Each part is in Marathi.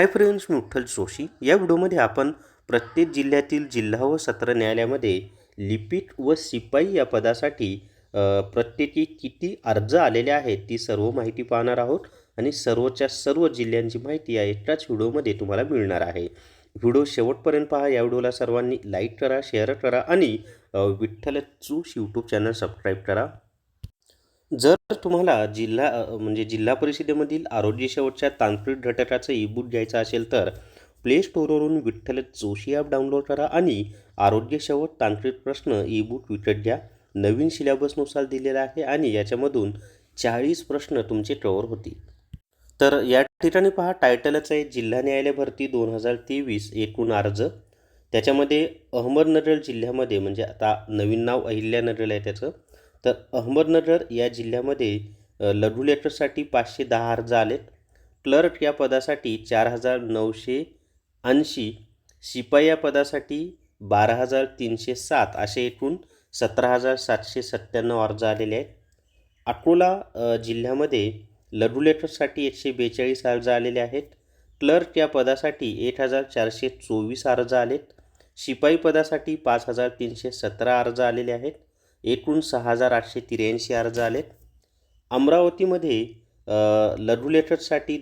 हाय फ्रेंड्स मी विठ्ठल जोशी. या व्हिडिओमध्ये आपण प्रत्येक जिल्ह्यातील जिल्हा व सत्र न्यायालयामध्ये लिपिक व शिपाई या पदासाठी प्रत्येकी किती अर्ज आलेले आहेत ती सर्व माहिती पाहणार आहोत आणि सर्वच्या सर्व जिल्ह्यांची माहिती या एकाच व्हिडिओमध्ये तुम्हाला मिळणार आहे. व्हिडिओ शेवटपर्यंत पहा. या व्हिडिओला सर्वांनी लाईक करा शेअर करा आणि अ, विठ्ठल यूट्यूब चॅनल सबस्क्राईब करा. जर तुम्हाला जिल्हा म्हणजे जिल्हा परिषदेमधील आरोग्य शेवटच्या तांत्रिक घटकाचं ईबुक घ्यायचं असेल तर प्ले स्टोअरवरून विठ्ठल जोशी ॲप डाउनलोड करा आणि आरोग्य शेवट तांत्रिक प्रश्न ईबुक विकत घ्या. नवीन सिलेबसनुसार दिलेला आहे आणि याच्यामधून चाळीस प्रश्न तुमचे कवर होतील. तर या ठिकाणी पहा टायटलच आहे जिल्हा न्यायालय भरती दोन हजार तेवीस एकूण अर्ज. त्याच्यामध्ये अहमदनगर जिल्ह्यामध्ये म्हणजे आता नवीन नाव अहिल्यानगर आहे त्याचं. तर अहमदनगर या जिल्ह्यामध्ये लघुलेटरसाठी लघु लेटरसाठी पाचशे दहा अर्ज आलेत. क्लर्क या पदासाठी चार हजार नऊशे ऐंशी शिपाई या पदासाठी बारा हजार तीनशे सात असे एकूण सतरा हजार सातशे सत्त्याण्णव अर्ज आलेले आहेत. अकोला जिल्ह्यामध्ये लघु लेटरसाठी एकशे बेचाळीस अर्ज आलेले आहेत. क्लर्क या पदासाठी एक हजार चारशे चोवीस अर्ज आलेत. शिपाई पदासाठी पाच हजार तीनशे सतरा अर्ज आलेले आहेत. एकूण सहा हजार आठशे त्र्याऐंशी अर्ज आलेत. अमरावतीमध्ये अ,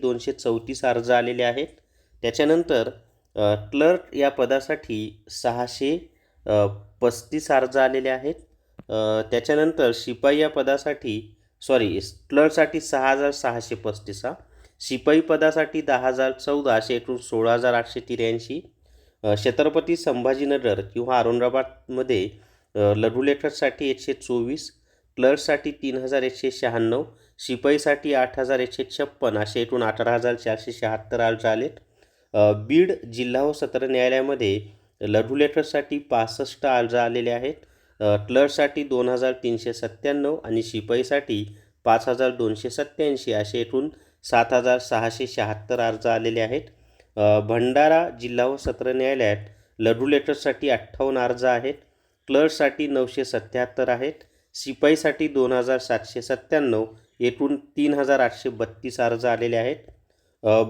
दोनशे चौतीस अर्ज आलेले आहेत. त्याच्यानंतर क्लर्क या पदासाठी सहाशे पस्तीस अर्ज आलेले आहेत. त्याच्यानंतर शिपाई या पदासाठी सॉरी क्लर्कसाठी सहा हजार सहाशे पस्तीस हा. शिपाई पदासाठी दहा हजार चौदा असे एकूण सोळा हजार आठशे त्र्याऐंशी. छत्रपती संभाजीनगर किंवा औरंगाबादमध्ये अ, एकशे चोवीस क्लर्कसाठी तीन हजार एकशे शहाण्णव शिपाईसाठी आठ हजार एकशे छप्पन असे एकूण अठरा हजार चारशे शहात्तर अर्ज आलेत. बीड जिल्हा व सत्र न्यायालयामध्ये लघुलेटरसाठी पासष्ट अर्ज आलेले आहेत. क्लर्कसाठी दोन हजार तीनशे सत्त्याण्णव आणि शिपाईसाठी पाच हजार दोनशे सत्त्याऐंशी असे एकूण सात हजार सहाशे शहात्तर अर्ज आलेले आहेत. भंडारा जिल्हा व सत्र न्यायालयात लघुलेटरसाठी अठ्ठावन्न अर्ज आहेत. क्लर्कसाठी नऊशे सत्याहत्तर आहेत. शिपाईसाठी दोन हजार सातशे सत्त्याण्णव एकूण तीन हजार आठशे बत्तीस अर्ज आलेले आहेत.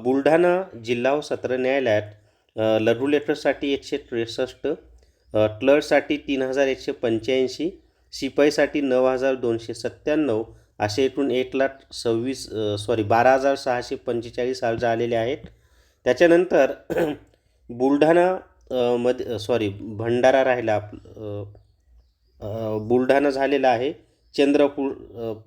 बुलढाणा जिल्हा व सत्र न्यायालयात लघुलेटरसाठी एकशे त्रेसष्ट क्लर्कसाठी तीन हजार एकशे पंच्याऐंशी शिपाईसाठी नऊ हजार दोनशे सत्त्याण्णव असे एकूण एक लाख सव्वीस सॉरी बारा हजार सहाशे पंचेचाळीस अर्ज आलेले आहेत. त्याच्यानंतर बुलढाणा मध्ये सॉरी भंडारा राहिला आप बुलढाणा झालेला आहे. चंद्रपूर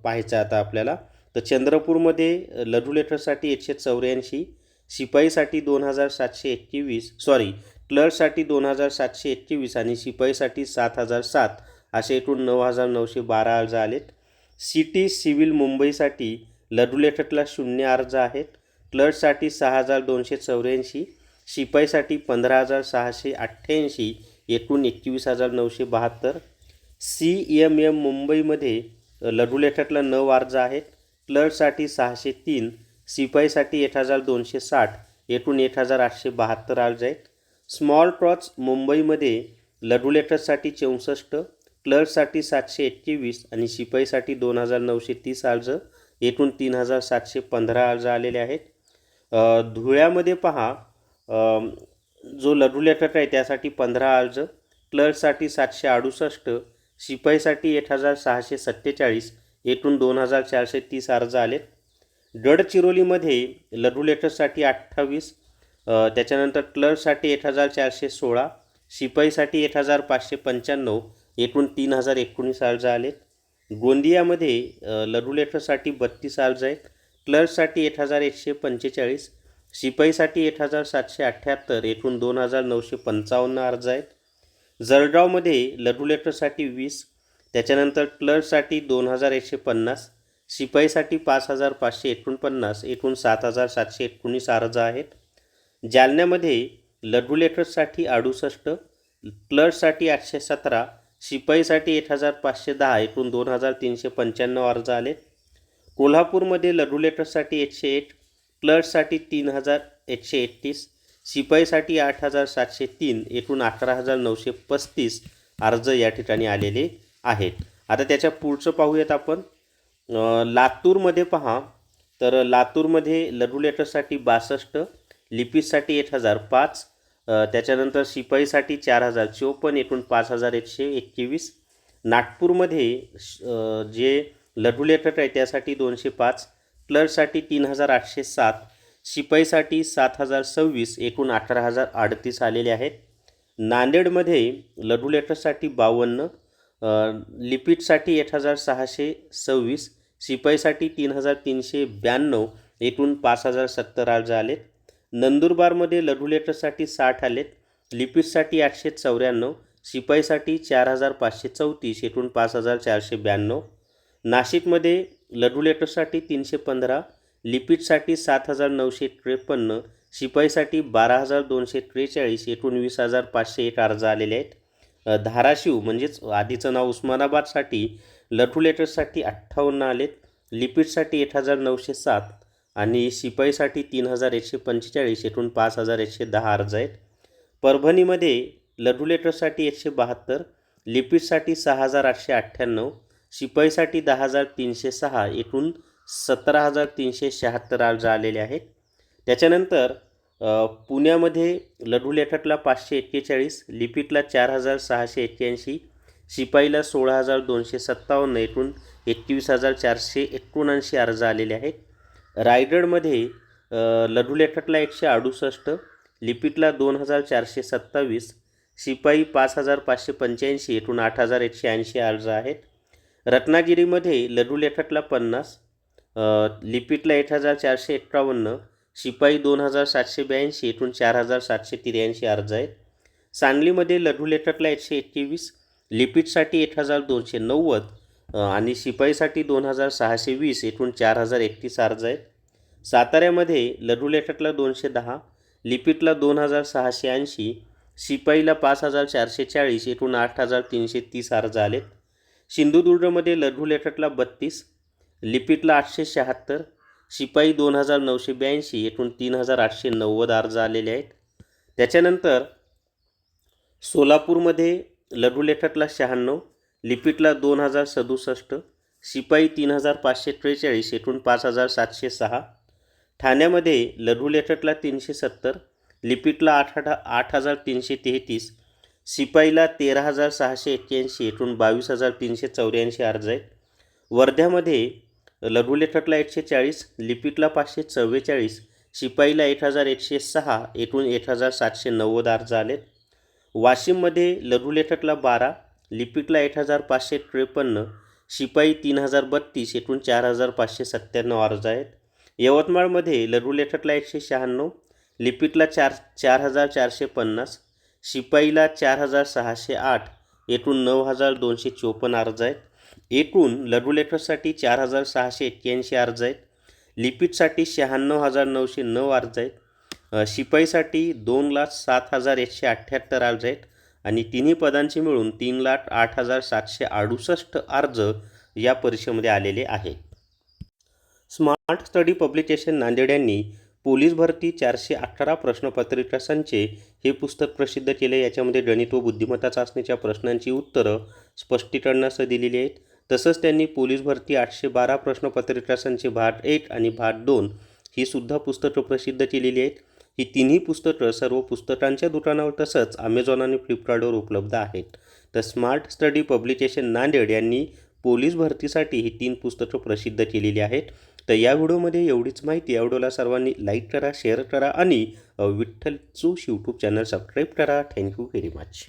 पाहायचं आता आपल्याला. तर चंद्रपूरमध्ये लढुलेटरसाठी एकशे चौऱ्याऐंशी शिपाईसाठी दोन हजार सातशे एकवीस सॉरी क्लर्कसाठी दोन हजार सातशे एकवीस आणि शिपाईसाठी सात हजार सात असे एकूण नऊ हजार नऊशे बारा अर्ज आलेत. सिटी सिव्हिल मुंबईसाठी लढुलेटरला शून्य अर्ज आहेत. क्लर्कसाठी सहा हजार दोनशे चौऱ्याऐंशी शिपाईसाठी पंधरा हजार सहाशे अठ्ठ्याऐंशी एकूण एकवीस हजार नऊशे बहात्तर. सी एम एम मुंबईमध्ये लघु नऊ अर्ज आहेत. क्लर्कसाठी सहाशे तीन शिपाईसाठी एक हजार दोनशे साठ एकूण एक हजार आठशे बहात्तर अर्ज आहेत. स्मॉल क्रॉच मुंबईमध्ये लडुलेटरसाठी चौसष्ट क्लर्कसाठी सातशे एकवीस आणि शिपाईसाठी दोन हजार नऊशे तीस अर्ज एकूण तीन हजार सातशे पंधरा अर्ज आलेले आहेत. धुळ्यामध्ये पहा जो लढू लेखक आहे त्यासाठी पंधरा अर्ज क्लर्कसाठी सातशे अडुसष्ट शिपाईसाठी एक हजार सहाशे सत्तेचाळीस एकूण दोन हजार चारशे तीस अर्ज आले गडचिरोलीमध्ये लढू लेटरसाठी अठ्ठावीस त्याच्यानंतर क्लर्कसाठी एक हजार चारशे सोळा शिपाईसाठी एक हजार पाचशे पंच्याण्णव एकूण तीन हजार एकोणीस अर्ज आले गोंदियामध्ये लढू लेटरसाठी बत्तीस अर्ज आहेत. क्लर्कसाठी एक हजार एकशे पंचेचाळीस शिपाईसाठी एक हजार सातशे अठ्ठ्याहत्तर एकूण दोन हजार नऊशे पंचावन्न अर्ज आहेत. जळगावमध्ये लघुलेटरसाठी वीस त्याच्यानंतर क्लर्कसाठी दोन हजार एकशे पन्नास शिपाईसाठी पाच हजार पाचशे एकोणपन्नास एकूण सात हजार सातशे एकोणीस अर्ज आहेत. जालन्यामध्ये लडुलेटर्ससाठी अडुसष्ट क्लर्कसाठी आठशे सतरा शिपाईसाठी एक हजार पाचशे दहा एकूण दोन हजार तीनशे पंच्याण्णव अर्ज आले कोल्हापूरमध्ये लडुलेटर्ससाठी एकशे एक क्लर्कसाठी तीन हजार एकशे एकतीस शिपाईसाठी आठ हजार सातशे तीन एकूण अकरा हजार नऊशे पस्तीस अर्ज या ठिकाणी आलेले आहेत. आता त्याच्या पुढचं पाहूयात आपण. लातूरमध्ये पहा. तर लातूरमध्ये लडुलेटरसाठी बासष्ट लिपीसाठी एक हजार पाच त्याच्यानंतर शिपाईसाठी चार हजार चोपन्न एकूण पाच हजार एकशे एकवीस. नागपूरमध्ये श- जे लडुलेटर आहे त्यासाठी दोनशे पाच क्लर्कसाठी तीन हजार आठशे सात शिपाईसाठी सात हजार सव्वीस एकूण अठरा हजार अडतीस आलेले आहेत. नांदेडमध्ये लडुलेटरसाठी बावन्न अ, एक हजार सहाशे सव्वीस शिपाईसाठी तीन हजार तीनशे ब्याण्णव एकूण पाच हजार सत्तर अर्ज आलेत. नंदुरबारमध्ये लघु साठ आलेत लिपिकसाठी आठशे चौऱ्याण्णव शिपाईसाठी चार हजार पाचशे चौतीस एकूण पाच हजार चारशे ब्याण्णव. नाशिकमध्ये लडुलेटरसाठी तीनशे पंधरा लिपिडसाठी सात हजार नऊशे त्रेपन्न शिपाईसाठी बारा हजार दोनशे त्रेचाळीस एकूण वीस हजार पाचशे एक अर्ज आलेले आहेत. धाराशिव म्हणजेच आधीचं नाव उस्मानाबादसाठी लघु लेटर्ससाठी अठ्ठावन्न आलेत लिपिडसाठी एक हजार नऊशे सात आणि शिपाईसाठी तीन हजार एकशे पंचेचाळीस एकूण पाच हजार एकशे दहा अर्ज आहेत. परभणीमध्ये लघु एकशे बहात्तर लिपिडसाठी सहा हजार आठशे अठ्ठ्याण्णव शिपाईसाठी दहा हजार तीनशे सहा एकूण सतरा हजार तीनशे शहात्तर अर्ज आलेले आहेत. त्याच्यानंतर पुण्यामध्ये लघु लेखकला पाचशे एक्केचाळीस लिपिकला चार हजार सहाशे एक्क्याऐंशी शिपाईला सोळा हजार दोनशे सत्तावन्न एकूण एकवीस हजार चारशे एकोणऐंशी अर्ज आलेले आहेत. रायगडमध्ये अ, लेखकला एकशे अडुसष्ट लिपिकला दोन हजार चारशे सत्तावीस शिपाई पाच हजार पाचशे पंच्याऐंशी एकूण आठ हजार एकशे ऐंशी अर्ज आहेत. रत्नागिरीमध्ये लघुलेखकला पन्नास अ, एक हजार चारशे एकावन्न शिपाई दोन हजार सातशे ब्याऐंशी एकूण चार हजार सातशे त्र्याऐंशी अर्ज आहेत. सांगलीमध्ये लघुलेखकला एकशे एकवीस लिपिकसाठी एक हजार दोनशे नव्वद आणि शिपाईसाठी दोन हजार सहाशे वीस एकूण चार हजार एकतीस अर्ज आहेत. साताऱ्यामध्ये लघुलेखकला दोनशे दहा लिपिकला दोन हजार सहाशे ऐंशी शिपाईला पाच हजार चारशे चाळीस एकूण आठ हजार तीनशे तीस अर्ज आलेत. सिंधुदुर्गमध्ये लघुलेखकला बत्तीस लिपिकला आठशे शहात्तर शिपाई दोन हजार नऊशे ब्याऐंशी एकूण तीन हजार आठशे नव्वद अर्ज आलेले आहेत. त्याच्यानंतर सोलापूरमध्ये लघुलेखकला शहाण्णव लिपिकला दोन हजार सदुसष्ट शिपाई तीन हजार पाचशे त्रेचाळीस एकूण पाच हजार सातशे सहा. ठाण्यामध्ये लघुलेखकला तीनशे सत्तर लिपिकला आठ आठ आठ हजार तीनशे तेहतीस शिपाईला तेरा हजार सहाशे एक्क्याऐंशी एकूण बावीस हजार तीनशे चौऱ्याऐंशी अर्ज आहेत. वर्ध्यामध्ये लघुलेखकला एकशे चाळीस लिपिकला पाचशे चव्वेचाळीस शिपाईला एक हजार एकशे सहा एकूण एक हजार सातशे नव्वद अर्ज आले वाशिममध्ये लघुलेखकला बारा लिपिकला एक हजार पाचशे त्रेपन्न शिपाई तीन हजार बत्तीस एकूण चार हजार पाचशे सत्त्याण्णव अर्ज आहेत. यवतमाळमध्ये लघुलेखकला एकशे शहाण्णव लिपिकला चार चार हजार चारशे पन्नास शिपाईला चार हजार सहाशे आठ एकूण नऊ हजार दोनशे चोपन्न अर्ज आहेत. एकूण लघु चार हजार सहाशे एक्क्याऐंशी अर्ज आहेत. लिपीडसाठी शहाण्णव हजार नऊशे नऊ अर्ज आहेत. शिपाईसाठी दोन लाख सात हजार एकशे अठ्ठ्याहत्तर अर्ज आहेत आणि तिन्ही पदांचे मिळून तीन लाख आठ हजार सातशे अडुसष्ट अर्ज या परीक्षेमध्ये आलेले आहेत. स्मार्ट स्टडी पब्लिकेशन नांदेड यांनी पोलीस भरती चारशे अठरा प्रश्नपत्रिका संचे हे पुस्तक प्रसिद्ध केले. याच्यामध्ये गणित व बुद्धिमत्ता चाचणीच्या प्रश्नांची उत्तरं स्पष्टीकरणासह दिलेली आहेत. तसंच त्यांनी पोलीस भरती आठशे बारा प्रश्नपत्रिका संचे भाग एक आणि भाग दोन ही सुद्धा पुस्तकं प्रसिद्ध केलेली आहेत. ही तिन्ही पुस्तकं सर्व पुस्तकांच्या दुकानावर तसंच अमेझॉन आणि फ्लिपकार्टवर उपलब्ध आहेत. तर स्मार्ट स्टडी पब्लिकेशन नांदेड यांनी पोलीस भरतीसाठी ही तीन पुस्तकं प्रसिद्ध केलेली आहेत. तर या व्हिडिओमध्ये एवढीच माहिती. या व्हिडिओला सर्वांनी लाईक करा शेअर करा आणि विठ्ठलचू विठ्ठल यूट्यूब चॅनल सबस्क्राईब करा. Thank you very much